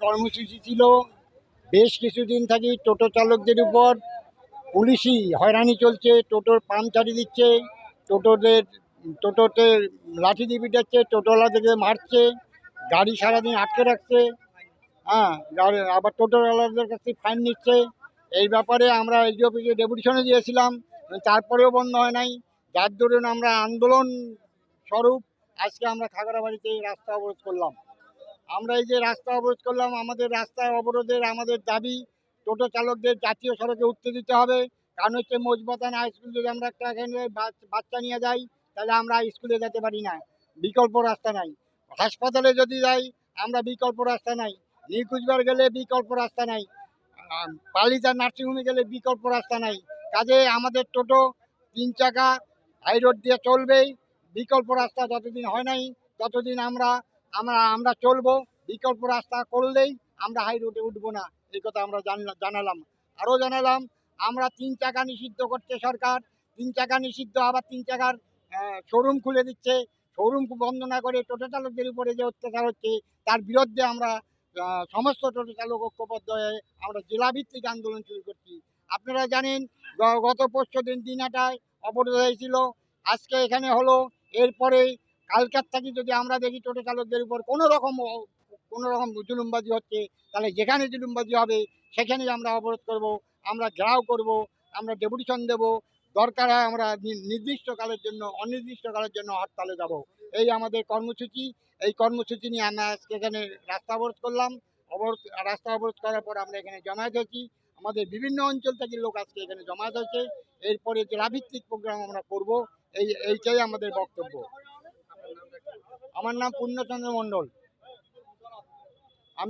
কর্মসূচি ছিল। বেশ কিছুদিন থাকি টোটো চালকদের উপর। পুলিশই হয়রানি চলছে, টোটোর পাম পামচারি দিচ্ছে, টোটোদের, টোটোতে লাঠি দিয়ে পিটাচ্ছে, টোটোওয়ালাদেরকে মারছে, গাড়ি সারাদিন আটকে রাখছে হ্যাঁ গাড়ি আবার টোটোওয়ালাদের কাছ থেকে ফাইন নিচ্ছে। এই ব্যাপারে আমরা এসডি অফিসে ডেপুটেশনে দিয়েছিলাম, তারপরেও বন্ধ হয় নাই। যার দরুন আমরা আন্দোলন স্বরূপ আজকে আমরা খাগড়াবাড়িতে রাস্তা অবরোধ করলাম। আমরা এই যে রাস্তা অবরোধ করলাম আমাদের রাস্তা অবরোধের আমাদের দাবি টোটো চালকদের জাতীয় সড়কে উঠতে দিতে হবে। কারণ হচ্ছে মজবাতান হাই স্কুল যদি আমরা একটা এখানে বাচ্চা নিয়ে যাই তাহলে আমরা স্কুলে যেতে পারি না। বিকল্প রাস্তা নাই। হাসপাতালে যদি যাই আমরা বিকল্প রাস্তা নাই। নীলকুচবিহার গেলে বিকল্প রাস্তা নাই। আম, পালিতা নার্সিংহোমে গেলে বিকল্প রাস্তা নাই। কাজে আমাদের টোটো তিন চাকা হাই রোড দিয়ে চলবেই। বিকল্প রাস্তা যতদিন হয় নাই ততদিন আমরা আমরা আমরা চলবো, বিকল্প রাস্তা করলেই আমরা হাই রোডে উঠবো না, এই কথা আমরা জানলা- জানালাম। আরও জানালাম, আমরা তিন চাকা নিষিদ্ধ করছে সরকার, তিন চাকা নিষিদ্ধ, আবার তিন চাকার শোরুম খুলে দিচ্ছে। শোরুম বন্ধ না করে টোটো চালকদের উপরে যে অত্যাচার হচ্ছে, তার বিরুদ্ধে আমরা সমস্ত টোটো চালক ঐক্যবদ্ধ হয়ে আমরা জেলাভিত্তিক আন্দোলন শুরু করছি। আপনারা জানেন গত পরশু দিন দিনাটায় অবরোধ হয়েছিল। আজকে এখানে হলো, এরপরে কালকার থেকে যদি আমরা দেখি টোটো চালকদের উপর কোনো রকম রকম জুলুমবাজি হচ্ছে, তাহলে যেখানে জুলুমবাজি হবে সেখানেই আমরা অবরোধ করব, আমরা ঘেরাও করব, আমরা ডেপুটেশন দেব, দরকার হয় আমরা নির্দিষ্টকালের জন্য, অনির্দিষ্টকালের জন্য হরতালে যাব। এই আমাদের কর্মসূচি, এই কর্মসূচি নিয়ে আমরা আজকে এখানে রাস্তা অবরোধ করলাম। অবরোধ, রাস্তা অবরোধ করার পর আমরা এখানে জমায়েত হয়েছি। আমাদের বিভিন্ন অঞ্চল থেকে লোক আজকে এখানে জমায়েত হয়েছে। এরপরে জেলাভিত্তিক প্রোগ্রাম আমরা করব। এই, এইটাই আমাদের বক্তব্য। আমার নাম পূর্ণচন্দ্র মণ্ডল।